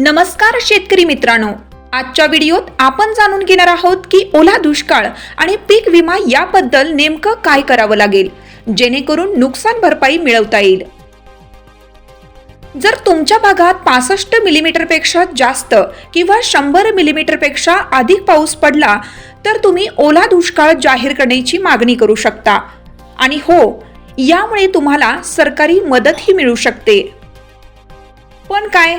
नमस्कार शेतकरी मित्रांनो. आजच्या व्हिडिओत आपण जाणून घेणार आहोत की ओला दुष्काळ आणि पीक विमा याबद्दल नेमकं काय करावं लागेल जेणेकरून नुकसान भरपाई मिळवता येईल. जर तुमच्या भागात पासष्ट मिलीमीटरपेक्षा जास्त किंवा शंभर मिलीमीटरपेक्षा अधिक पाऊस पडला तर तुम्ही ओला दुष्काळ जाहीर करण्याची मागणी करू शकता. आणि हो यामुळे तुम्हाला सरकारी मदतही मिळू शकते. पण काय?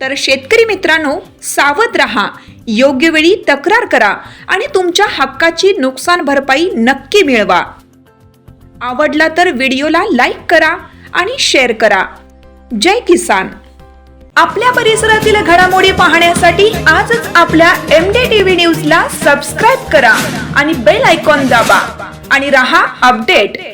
तर शेतकरी मित्रांनो सावध रहा योग्य वेळी तक्रार करा आणि तुमच्या हक्काची नुकसान भरपाई नक्की मिळवा. आवडला तर व्हिडिओला लाईक करा आणि शेअर करा. जय किसान. आपल्या परिसरातील घडामोडी पाहण्यासाठी आजच आपल्या एम डी टी व्ही न्यूजला सबस्क्राईब करा आणि बेल आयकॉन दाबा आणि रहा अपडेट.